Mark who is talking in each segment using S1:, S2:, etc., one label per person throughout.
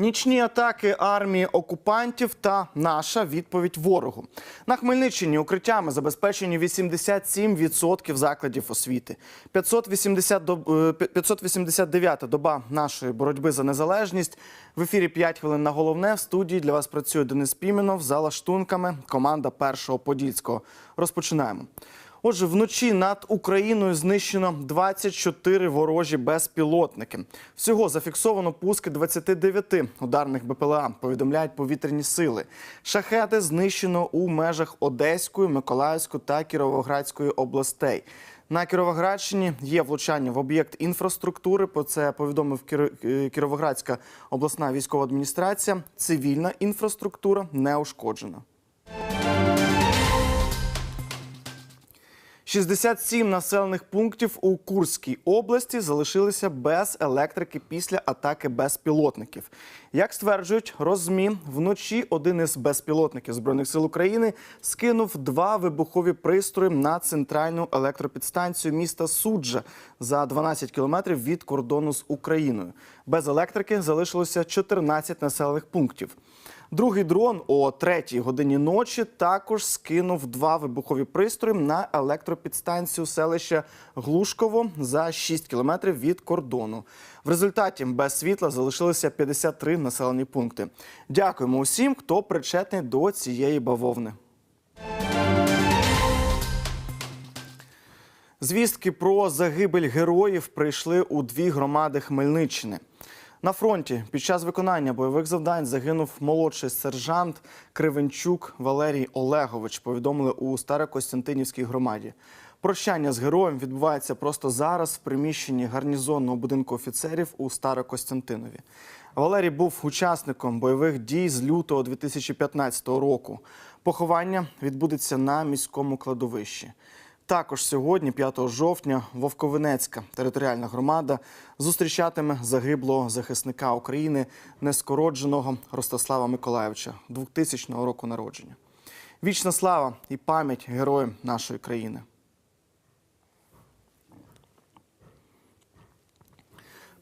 S1: Нічні атаки армії окупантів та наша відповідь ворогу. На Хмельниччині укриттями забезпечені 87% закладів освіти. 580 доб... е, 589-та доба нашої боротьби за незалежність. В ефірі 5 хвилин на головне. В студії для вас працює Денис Піменов за лаштунками. Команда першого подільського. Розпочинаємо. Отже, вночі над Україною знищено 24 ворожі безпілотники. Всього зафіксовано пуски 29 ударних БПЛА, повідомляють повітряні сили. Шахети знищено у межах Одеської, Миколаївської та Кіровоградської областей. На Кіровоградщині є влучання в об'єкт інфраструктури. Про це повідомив е, Кіровоградська обласна військова адміністрація. Цивільна інфраструктура не ушкоджена. 67 населених пунктів у Курській області залишилися без електрики після атаки безпілотників. Як стверджують розмі, вночі один із безпілотників збройних сил України скинув два вибухові пристрої на центральну електропідстанцію міста Суджа за 12 кілометрів від кордону з Україною. Без електрики залишилося 14 населених пунктів. Другий дрон о третій годині ночі також скинув два вибухові пристрої на електропідстанцію селища Глушково за 6 кілометрів від кордону. В результаті без світла залишилися 53 населені пункти. Дякуємо усім, хто причетний до цієї бавовни. Звістки про загибель героїв прийшли у дві громади Хмельниччини. На фронті під час виконання бойових завдань загинув молодший сержант Кривенчук Валерій Олегович. Повідомили у Старокостянтинівській громаді. Прощання з героєм відбувається просто зараз в приміщенні гарнізонного будинку офіцерів у Старокостянтинові. Валерій був учасником бойових дій з лютого 2015 року. Поховання відбудеться на міському кладовищі. Також сьогодні, 5 жовтня, Вовковинецька територіальна громада зустрічатиме загиблого захисника України, нескородженого Ростислава Миколаєвича, 2000 року народження. Вічна слава і пам'ять героям нашої країни.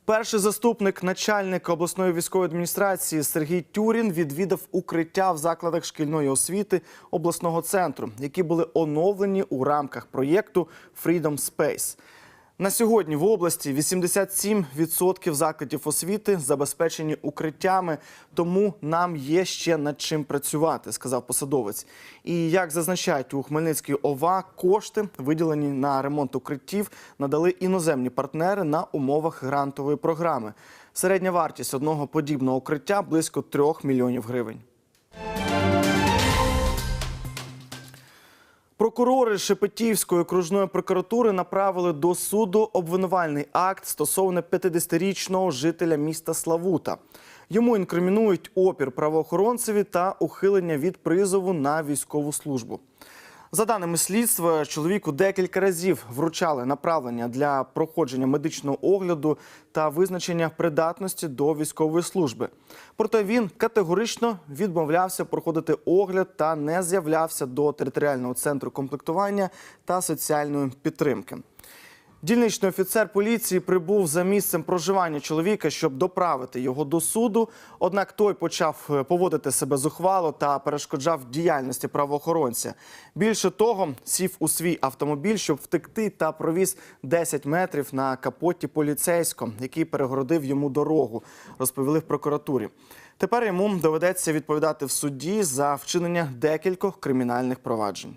S1: Перший заступник начальника обласної військової адміністрації Сергій Тюрін відвідав укриття в закладах шкільної освіти обласного центру, які були оновлені у рамках проєкту Freedom Space. На сьогодні в області 87% закладів освіти забезпечені укриттями, тому нам є ще над чим працювати, сказав посадовець. І як зазначають у Хмельницькій ОВА, кошти, виділені на ремонт укриттів, надали іноземні партнери на умовах грантової програми. Середня вартість одного подібного укриття близько 3 мільйонів гривень. Прокурори Шепетівської окружної прокуратури направили до суду обвинувальний акт стосовно 50-річного жителя міста Славута. Йому інкримінують опір правоохоронцеві та ухилення від призову на військову службу. За даними слідства, чоловіку декілька разів вручали направлення для проходження медичного огляду та визначення придатності до військової служби. Проте він категорично відмовлявся проходити огляд та не з'являвся до територіального центру комплектування та соціальної підтримки. Дільничний офіцер поліції прибув за місцем проживання чоловіка, щоб доправити його до суду. Однак той почав е, поводити себе зухвало та перешкоджав діяльності правоохоронця. Більше того, сів у свій автомобіль, щоб втекти, та провіз 10 метрів на капоті поліцейського, який перегородив йому дорогу, розповіли в прокуратурі. Тепер йому доведеться відповідати в суді за вчинення декількох кримінальних проваджень.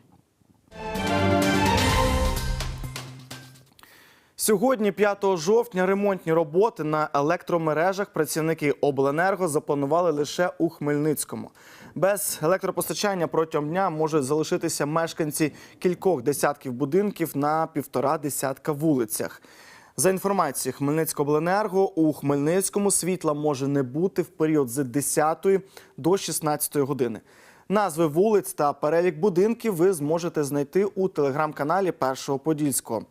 S1: Сьогодні, 5 жовтня, ремонтні роботи на електромережах працівники обленерго запланували лише у Хмельницькому. Без електропостачання протягом дня можуть залишитися мешканці кількох десятків будинків на півтора десятка вулицях. За інформацією Хмельницькобленерго, у Хмельницькому світла може не бути в період з 10 до 16 години. Назви вулиць та перелік будинків ви зможете знайти у телеграм-каналі Першого Подільського.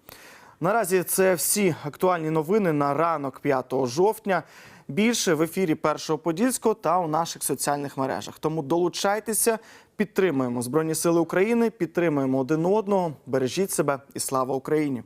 S1: Наразі це всі актуальні новини на ранок 5 жовтня. Більше в ефірі Першого Подільського та у наших соціальних мережах. Тому долучайтеся, підтримуємо Збройні Сили України, підтримуємо один одного. Бережіть себе і слава Україні!